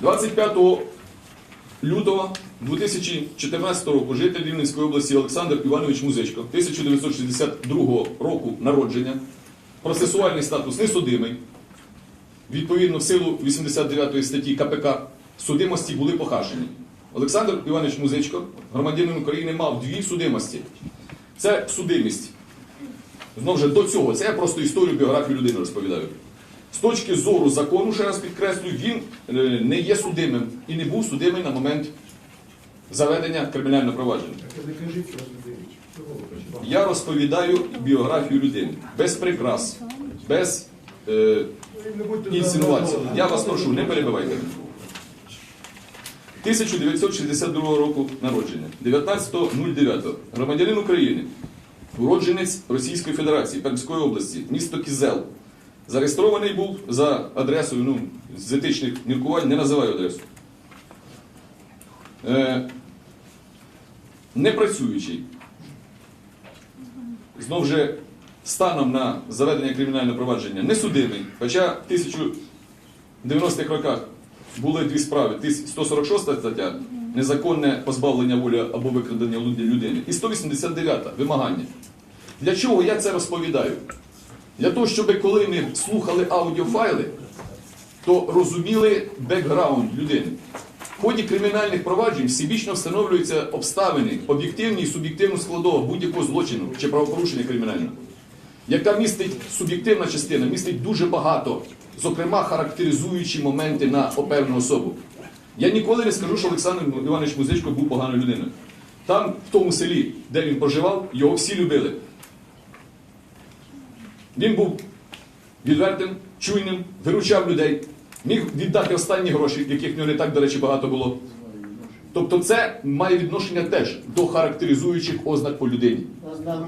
25 лютого 2014 року житель Рівненської області Олександр Іванович Музичко, 1962 року народження, процесуальний статус несудимий. Відповідно, в силу 89 статті КПК судимості були похашені. Олександр Іванович Музичко, громадянин України, мав дві судимості. Це судимість. Знову ж до цього, це я просто історію біографію людини розповідаю. З точки зору закону, ще раз підкреслюю, він е, не є судимим і не був судимий на момент заведення кримінального провадження. Я розповідаю біографію людини без прикрас, без е, інсинуацій. Я вас прошу, не перебивайте. 1962 року народження, 19.09. Громадянин України, уродженець Російської Федерації, Пермської області, місто Кізел. Зареєстрований був за адресою, ну, з етичних міркувань, не називаю адресу. Е, непрацюючий. Знов же станом на заведення кримінального провадження не судимий, хоча в 1090-х роках були дві справи: 146 стаття незаконне позбавлення волі або викрадення людини, і 189 вимагання. Для чого я це розповідаю? Для того, щоб коли ми слухали аудіофайли, то розуміли бекграунд людини. В ході кримінальних проваджень всебічно встановлюються обставини, об'єктивні і суб'єктивну складову будь-якого злочину чи правопорушення кримінального, яка містить суб'єктивна частина, містить дуже багато, зокрема характеризуючі моменти на певну особу. Я ніколи не скажу, що Олександр Іванович Музичко був поганою людиною. Там, в тому селі, де він проживав, його всі любили. Він був відвертим, чуйним, виручав людей, міг віддати останні гроші, яких в нього не так, до речі, багато було. Тобто це має відношення теж до характеризуючих ознак по людині.